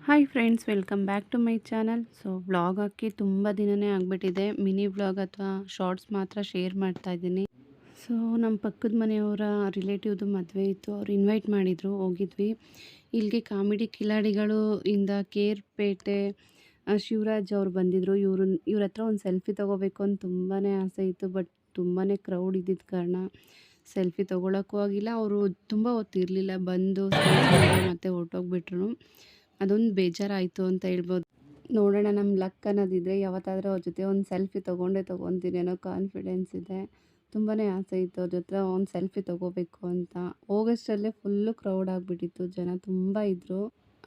Hi friends welcome back to my channel so vlog ಹಾಕಿ ತುಂಬ ದಿನವೇ ಆಗಿಬಿಟ್ಟಿದೆ. ಮಿನಿ ವ್ಲಾಗ್ ಅಥವಾ ಶಾರ್ಟ್ಸ್ ಮಾತ್ರ ಶೇರ್ ಮಾಡ್ತಾ ಇದ್ದೀನಿ. ಸೊ ನಮ್ಮ ಪಕ್ಕದ ಮನೆಯವರ ರಿಲೇಟಿವ್ದು ಮದುವೆ ಇತ್ತು. ಅವ್ರು ಇನ್ವೈಟ್ ಮಾಡಿದರು, ಹೋಗಿದ್ವಿ. ಇಲ್ಲಿಗೆ ಕಾಮಿಡಿ ಕಿಲಾಡಿಗಳು ಇಂದ ಕೇರ್ಪೇಟೆ ಪೇಟೆ ಶಿವರಾಜ್ ಅವ್ರು ಬಂದಿದ್ದರು ಇವರು, ಇವ್ರ ಹತ್ರ ಒಂದು ಸೆಲ್ಫಿ ತೊಗೋಬೇಕು ಅಂತ ತುಂಬಾ ಆಸೆ ಇತ್ತು ಬಟ್ ತುಂಬಾ ಕ್ರೌಡ್ ಇದ್ದಿದ್ದ ಕಾರಣ ಸೆಲ್ಫಿ ತೊಗೊಳಕ್ಕೂ ಆಗಿಲ್ಲ. ಅವರು ತುಂಬ ಹೊತ್ತಿರಲಿಲ್ಲ. ಬಂದು ಮತ್ತೆ ಹೊರ್ಟೋಗ್ಬಿಟ್ರು. ಅದೊಂದು ಬೇಜಾರಾಯಿತು ಅಂತ ಹೇಳ್ಬೋದು. ನೋಡೋಣ ನಮ್ಮ ಲಕ್ ಅನ್ನೋದಿದ್ರೆ ಯಾವತ್ತಾದರೂ ಅವ್ರ ಜೊತೆ ಒಂದು ಸೆಲ್ಫಿ ತೊಗೊಂಡೇ ತೊಗೊತೀನಿ ಅನ್ನೋ ಕಾನ್ಫಿಡೆನ್ಸ್ ಇದೆ. ತುಂಬಾ ಆಸೆ ಇತ್ತು ಅವ್ರ ಜೊತೆ ಒಂದು ಸೆಲ್ಫಿ ತೊಗೋಬೇಕು ಅಂತ. ಹೋಗೋಷ್ಟರಲ್ಲೇ ಫುಲ್ಲು ಕ್ರೌಡ್ ಆಗಿಬಿಟ್ಟಿತ್ತು, ಜನ ತುಂಬ ಇದ್ದರು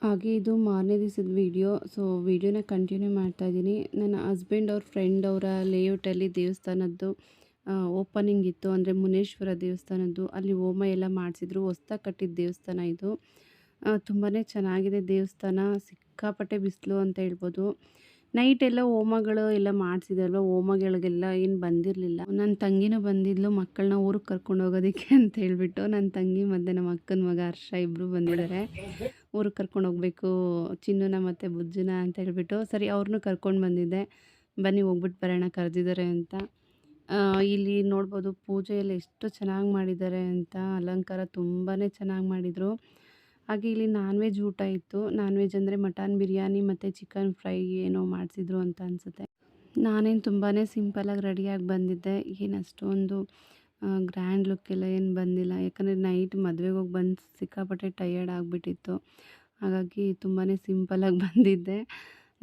ಹಾಗೆ ಇದು ಮಾರನೇ ದಿವಸದ ವೀಡಿಯೋ ಸೊ ವೀಡಿಯೋನ ಕಂಟಿನ್ಯೂ ಮಾಡ್ತಾ ಇದ್ದೀನಿ. ನನ್ನ ಹಸ್ಬೆಂಡ್ ಅವ್ರ ಫ್ರೆಂಡ್ ಅವರ ಲೇಔಟಲ್ಲಿ ದೇವಸ್ಥಾನದ್ದು ಓಪನಿಂಗ್ ಇತ್ತು. ಅಂದರೆ ಮುನೇಶ್ವರ ದೇವಸ್ಥಾನದ್ದು. ಅಲ್ಲಿ ಹೋಮ ಎಲ್ಲ ಮಾಡಿಸಿದ್ರು. ಹೊಸ್ದಾಗಿ ಕಟ್ಟಿದ ದೇವಸ್ಥಾನ ಇದು. ತುಂಬಾ ಚೆನ್ನಾಗಿದೆ ದೇವಸ್ಥಾನ, ಸಿಕ್ಕಾಪಟ್ಟೆ ಬಿಸಿಲು ಅಂತ ಹೇಳ್ಬೋದು. ನೈಟ್ ಎಲ್ಲ ಹೋಮಗಳು ಎಲ್ಲ ಮಾಡಿಸಿದಲ್ವ ಹೋಮಗಳಿಗೆಲ್ಲ ಏನು ಬಂದಿರಲಿಲ್ಲ. ನನ್ನ ತಂಗಿನೂ ಬಂದಿದ್ಲು ಮಕ್ಕಳನ್ನ ಊರಿಗೆ ಕರ್ಕೊಂಡು ಹೋಗೋದಕ್ಕೆ ಅಂತ ಹೇಳ್ಬಿಟ್ಟು ನನ್ನ ತಂಗಿ ಮತ್ತು ನಮ್ಮ ಅಕ್ಕನ ಮಗ ಹರ್ಷ ಇಬ್ಬರು ಬಂದಿದ್ದಾರೆ. ಊರಿಗೆ ಕರ್ಕೊಂಡು ಹೋಗಬೇಕು, ಚಿನ್ನನ ಮತ್ತು ಬುಜ್ಜುನ ಅಂತ ಹೇಳ್ಬಿಟ್ಟು ಸರಿ ಅವ್ರನ್ನೂ ಕರ್ಕೊಂಡು ಬಂದಿದ್ದೆ. ಬನ್ನಿ ಹೋಗ್ಬಿಟ್ಟು ಬರೋಣ ಕರೆದಿದ್ದಾರೆ ಅಂತ. ಇಲ್ಲಿ ನೋಡ್ಬೋದು ಪೂಜೆ ಎಲ್ಲ ಎಷ್ಟು ಚೆನ್ನಾಗಿ ಮಾಡಿದ್ದಾರೆ ಅಂತ, ಅಲಂಕಾರ ತುಂಬಾ ಚೆನ್ನಾಗಿ ಮಾಡಿದರು. ಹಾಗೆ ಇಲ್ಲಿ ನಾನ್ ವೆಜ್ ಊಟ ಇತ್ತು. ನಾನ್ ವೆಜ್ ಅಂದರೆ ಮಟನ್ ಬಿರಿಯಾನಿ ಮತ್ತು ಚಿಕನ್ ಫ್ರೈ ಏನೋ ಮಾಡಿಸಿದ್ರು ಅಂತ ಅನಿಸುತ್ತೆ. ನಾನೇನು ತುಂಬಾ ಸಿಂಪಲಾಗಿ ರೆಡಿಯಾಗಿ ಬಂದಿದ್ದೆ. ಏನು ಅಷ್ಟೊಂದು ಗ್ರ್ಯಾಂಡ್ ಲುಕ್ಕೆಲ್ಲ ಏನು ಬಂದಿಲ್ಲ. ಯಾಕಂದರೆ ನೈಟ್ ಮದುವೆಗೆ ಹೋಗಿ ಬಂದು ಸಿಕ್ಕಾಪಟ್ಟೆ ಟಯರ್ಡ್ ಆಗಿಬಿಟ್ಟಿತ್ತು. ಹಾಗಾಗಿ ತುಂಬಾ ಸಿಂಪಲಾಗಿ ಬಂದಿದ್ದೆ.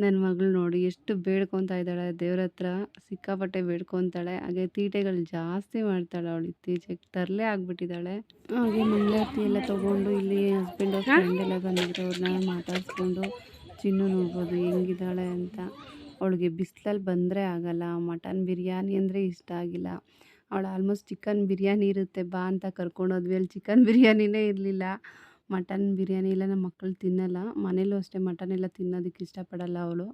ನನ್ನ ಮಗಳು ನೋಡಿ ಎಷ್ಟು ಬೇಡ್ಕೊತಾ ಇದ್ದಾಳೆ. ದೇವ್ರ ಹತ್ರ ಸಿಕ್ಕಾಪಟ್ಟೆ ಬೇಡ್ಕೊತಾಳೆ. ಹಾಗೆ ತೀಟೆಗಳು ಜಾಸ್ತಿ ಮಾಡ್ತಾಳೆ ಅವಳು ಇತ್ತೀಚೆಗೆ. ತರಲೆ ಆಗಿಬಿಟ್ಟಿದ್ದಾಳೆ. ಹಾಗೆ ಮಂಗಳಾರತಿ ಎಲ್ಲ ತೊಗೊಂಡು ಇಲ್ಲಿ ಹಸ್ಬೆಂಡ್ ಫ್ರೆಂಡ್ ಎಲ್ಲ ಬಂದಿದ್ರು. ಅವ್ರನ್ನ ಮಾತಾಡಿಸ್ಕೊಂಡು ಚಿನ್ನು ನೋಡ್ಬೋದು ಹೆಂಗಿದ್ದಾಳೆ ಅಂತ. ಅವಳಿಗೆ ಬಿಸಿಲಲ್ಲಿ ಬಂದರೆ ಆಗಲ್ಲ. ಮಟನ್ ಬಿರಿಯಾನಿ ಅಂದರೆ ಇಷ್ಟ ಆಗಿಲ್ಲ. ಅವಳು ಆಲ್ಮೋಸ್ಟ್ ಚಿಕನ್ ಬಿರಿಯಾನಿ ಇರುತ್ತೆ. ಬಾ ಅಂತ ಕರ್ಕೊಂಡೋದ್ವಿ ಅಲ್ಲಿ ಚಿಕನ್ ಬಿರಿಯಾನಿನೇ ಇರಲಿಲ್ಲ. ಮಟನ್ ಬಿರಿಯಾನಿ ಎಲ್ಲ ನಮ್ಮ ಮಕ್ಕಳು ತಿನ್ನಲ್ಲ. ಮನೇಲೂ ಅಷ್ಟೇ ಮಟನ್ ಎಲ್ಲ ತಿನ್ನೋದಕ್ಕೆ ಇಷ್ಟಪಡಲ್ಲ ಅವಳು.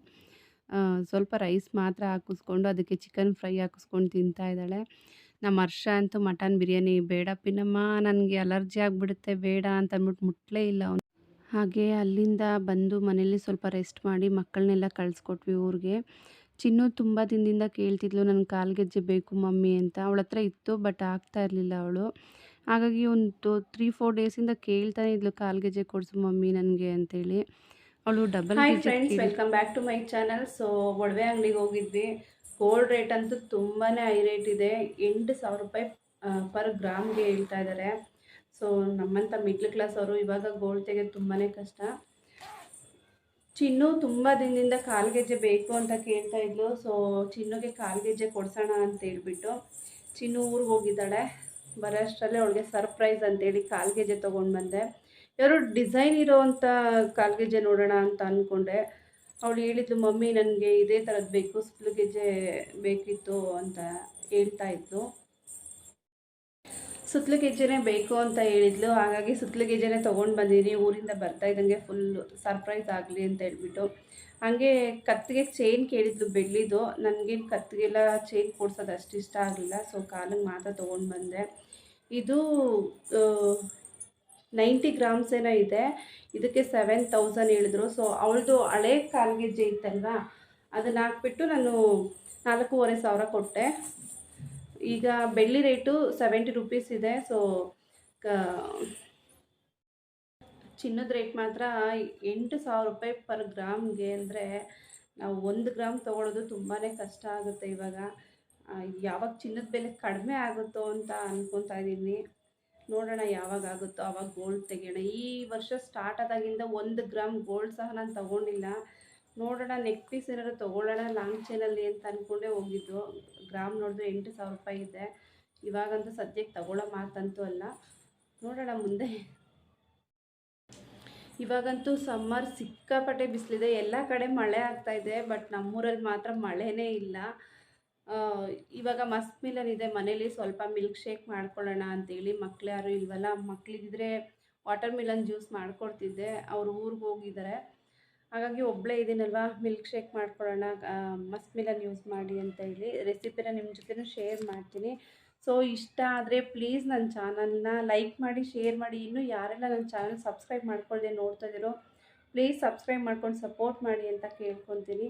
ಸ್ವಲ್ಪ ರೈಸ್ ಮಾತ್ರ ಹಾಕಿಸ್ಕೊಂಡು ಅದಕ್ಕೆ ಚಿಕನ್ ಫ್ರೈ ಹಾಕಿಸ್ಕೊಂಡು ತಿಂತಾ ಇದ್ದಾಳೆ. ನಮ್ಮ ಹರ್ಷ ಅಂತೂ ಮಟನ್ ಬಿರಿಯಾನಿ ಬೇಡ. ಪಿನ್ನಮ್ಮ ನನಗೆ ಅಲರ್ಜಿ ಆಗಿಬಿಡುತ್ತೆ, ಬೇಡ ಅಂತ ಅಂದ್ಬಿಟ್ಟು ಮುಟ್ಲೇ ಇಲ್ಲ ಅವನು. ಹಾಗೆ ಅಲ್ಲಿಂದ ಬಂದು ಮನೇಲಿ ಸ್ವಲ್ಪ ರೆಸ್ಟ್ ಮಾಡಿ ಮಕ್ಕಳನ್ನೆಲ್ಲ ಕಳಿಸ್ಕೊಟ್ವಿ ಊರಿಗೆ. ಚಿನ್ನು ತುಂಬ ದಿನದಿಂದ ಕೇಳ್ತಿದ್ಲು, ನನಗೆ ಕಾಲ್ಗೆಜ್ಜೆ ಬೇಕು ಮಮ್ಮಿ ಅಂತ. ಅವಳ ಹತ್ರ ಇತ್ತು ಬಟ್ ಆಗ್ತಾ ಇರಲಿಲ್ಲ ಅವಳು. ಹಾಗಾಗಿ ಒಂದು ತ್ರೀ ಫೋರ್ ಡೇಸಿಂದ ಕೇಳ್ತಾನೆ ಇದ್ಲು ಕಾಲ್ಗೆಜ್ಜೆ ಕೊಡಿಸು ಮಮ್ಮಿ ನನಗೆ ಅಂತೇಳಿ. ಅವಳು double hi friends welcome back to my channel so ಒಡವೆ ಅಂಗಡಿಗೆ ಹೋಗಿದ್ವಿ. ಗೋಲ್ಡ್ ರೇಟ್ ಅಂತೂ ತುಂಬಾ ಹೈ ರೇಟ್ ಇದೆ. ಎಂಟು ಸಾವಿರ ರೂಪಾಯಿ ಪರ್ ಗ್ರಾಮ್ಗೆ ಹೇಳ್ತಾ ಇದ್ದಾರೆ ಸೊ ನಮ್ಮಂಥ ಮಿಡ್ಲ್ ಕ್ಲಾಸ್ ಅವರು ಇವಾಗ ಗೋಲ್ಡ್ ತೆಗೆದು ತುಂಬಾ ಕಷ್ಟ. ಚಿನ್ನು ತುಂಬ ದಿನದಿಂದ ಕಾಲ್ಗೆಜ್ಜೆ ಬೇಕು ಅಂತ ಕೇಳ್ತಾ ಇದ್ಲು. ಸೊ ಚಿನ್ನುಗೆ ಕಾಲ್ಗೆಜ್ಜೆ ಕೊಡ್ಸೋಣ ಅಂತ ಹೇಳ್ಬಿಟ್ಟು ಚಿನ್ನು ಊರಿಗೆ ಹೋಗಿದ್ದಾಳೆ. ಬರೋ ಅಷ್ಟರಲ್ಲೇ ಅವಳಿಗೆ ಸರ್ಪ್ರೈಸ್ ಅಂತೇಳಿ ಕಾಲ್ಗೆಜ್ಜೆ ತೊಗೊಂಡು ಬಂದೆ. ಯಾರೋ ಡಿಸೈನ್ ಇರೋವಂಥ ಕಾಲ್ಗೆಜ್ಜೆ ನೋಡೋಣ ಅಂತ ಅಂದ್ಕೊಂಡೆ ಅವಳು ಹೇಳಿದ್ಲು, ಮಮ್ಮಿ, ನನಗೆ ಇದೇ ಥರದ್ದು ಬೇಕು ಸುತ್ತಲು ಗೆಜ್ಜೆ ಬೇಕಿತ್ತು ಅಂತ ಹೇಳ್ತಾ ಇದ್ಲು. ಸುತ್ತಲು ಗೆಜ್ಜೆನೇ ಬೇಕು ಅಂತ ಹೇಳಿದ್ಲು. ಹಾಗಾಗಿ ಸುತ್ತಲು ಗೆಜ್ಜೆನೇ ತೊಗೊಂಡು ಬಂದಿದ್ದೀನಿ ಊರಿಂದ ಬರ್ತಾ ಇದ್ದಂಗೆ ಫುಲ್ ಸರ್ಪ್ರೈಸ್ ಆಗಲಿ ಅಂತ ಹೇಳ್ಬಿಟ್ಟು. ಹಾಗೆ ಕತ್ತಿಗೆ ಚೈನ್ ಕೇಳಿದ್ಲು ಬೆಳ್ಳಿದು. ನನಗೇನು ಕತ್ತಿಗೆಲ್ಲ ಚೈನ್ ಕೊಡ್ಸೋದು ಅಷ್ಟು ಇಷ್ಟ ಆಗಲಿಲ್ಲ. ಸೊ ಕಾಲಿಗೆ ಮಾತ್ರ ತೊಗೊಂಡು ಬಂದೆ. ಇದು ನೈಂಟಿ ಗ್ರಾಮ್ಸ್ ಏನೋ ಇದೆ. ಇದಕ್ಕೆ ಸೆವೆನ್ ತೌಸಂಡ್ ಹೇಳಿದ್ರು. ಸೊ ಅವಳದು ಹಳೆ ಕಾಲ್ಗೆಜ್ಜೆ ಇತ್ತಲ್ವಾ? ಅದನ್ನ ಹಾಕ್ಬಿಟ್ಟು ನಾನು ನಾಲ್ಕೂವರೆ ಸಾವಿರ ಕೊಟ್ಟೆ. ಈಗ ಬೆಳ್ಳಿ ರೇಟು ಸೆವೆಂಟಿ ರುಪೀಸ್ ಇದೆ ಸೊ ಚಿನ್ನದ ರೇಟ್ ಮಾತ್ರ ಎಂಟು ಸಾವಿರ ರೂಪಾಯಿ ಪರ್ ಗ್ರಾಮ್ಗೆ ಅಂದರೆ ನಾವು ಒಂದು ಗ್ರಾಮ್ ತೊಗೊಳೋದು ತುಂಬಾ ಕಷ್ಟ ಆಗುತ್ತೆ ಇವಾಗ. ಯಾವಾಗ ಚಿನ್ನದ ಬೆಲೆ ಕಡಿಮೆ ಆಗುತ್ತೋ ಅಂತ ಅಂದ್ಕೊತಾ ಇದ್ದೀನಿ. ನೋಡೋಣ ಯಾವಾಗ ಆಗುತ್ತೋ ಆವಾಗ ಗೋಲ್ಡ್ ತೆಗೆಯೋಣ. ಈ ವರ್ಷ ಸ್ಟಾರ್ಟ್ ಆದಾಗಿಂದ ಒಂದು ಗ್ರಾಮ್ ಗೋಲ್ಡ್ ಸಹ ನಾನು ತೊಗೊಂಡಿಲ್ಲ. ನೋಡೋಣ ನೆಕ್ ಪೀಸ್ ಏನಾದ್ರು ತೊಗೊಳ್ಳೋಣ ಲಾಂಗ್ ಚೈನಲ್ಲಿ ಅಂತ ಅಂದ್ಕೊಂಡೇ ಹೋಗಿದ್ದು. ಗ್ರಾಮ್ ನೋಡಿದ್ರೆ ಎಂಟು ಸಾವಿರ ರೂಪಾಯಿ ಇದೆ. ಇವಾಗಂತೂ ಸದ್ಯಕ್ಕೆ ತಗೊಳ್ಳೋ ಮಾತಂತೂ ಅಲ್ಲ. ನೋಡೋಣ ಮುಂದೆ. ಇವಾಗಂತೂ ಸಮ್ಮರ್ ಸಿಕ್ಕಾಪಟ್ಟೆ ಬಿಸಿಲಿದೆ. ಎಲ್ಲ ಕಡೆ ಮಳೆ ಆಗ್ತಾ ಇದೆ ಬಟ್ ನಮ್ಮೂರಲ್ಲಿ ಮಾತ್ರ ಮಳೆನೇ ಇಲ್ಲ. ಇವಾಗ ಮಸ್ತ್ ಮಿಲನ್ ಇದೆ. ಮನೇಲಿ ಸ್ವಲ್ಪ ಮಿಲ್ಕ್ ಶೇಕ್ ಮಾಡ್ಕೊಳ್ಳೋಣ ಅಂತೇಳಿ ಮಕ್ಳು ಯಾರು ಇಲ್ವಲ್ಲ, ಮಕ್ಳಿಗಿದ್ರೆ ವಾಟರ್ ಮಿಲನ್ ಜ್ಯೂಸ್ ಮಾಡ್ಕೊಡ್ತಿದ್ದೆ. ಅವ್ರು ಊರಿಗೆ ಹೋಗಿದ್ದಾರೆ. ಹಾಗಾಗಿ ಒಬ್ಬಳೇ ಇದ್ದೀನಲ್ವ ಮಿಲ್ಕ್ ಶೇಕ್ ಮಾಡ್ಕೊಳ್ಳೋಣ ಮಸ್ ಮಿಲನ್ ಯೂಸ್ ಮಾಡಿ ಅಂತ ಹೇಳಿ ರೆಸಿಪಿನ ನಿಮ್ಮ ಜೊತೆನೂ ಶೇರ್ ಮಾಡ್ತೀನಿ. ಸೊ ಇಷ್ಟ ಆದರೆ ಪ್ಲೀಸ್ ನನ್ನ ಚಾನಲ್ನ ಲೈಕ್ ಮಾಡಿ ಶೇರ್ ಮಾಡಿ. ಇನ್ನೂ ಯಾರೆಲ್ಲ ನನ್ನ ಚಾನಲ್ ಸಬ್ಸ್ಕ್ರೈಬ್ ಮಾಡ್ಕೊಳ್ಳದೆ ನೋಡ್ತಾ ಇದ್ದೀರೋ ಪ್ಲೀಸ್ ಸಬ್ಸ್ಕ್ರೈಬ್ ಮಾಡ್ಕೊಂಡು ಸಪೋರ್ಟ್ ಮಾಡಿ ಅಂತ ಕೇಳ್ಕೊತೀನಿ.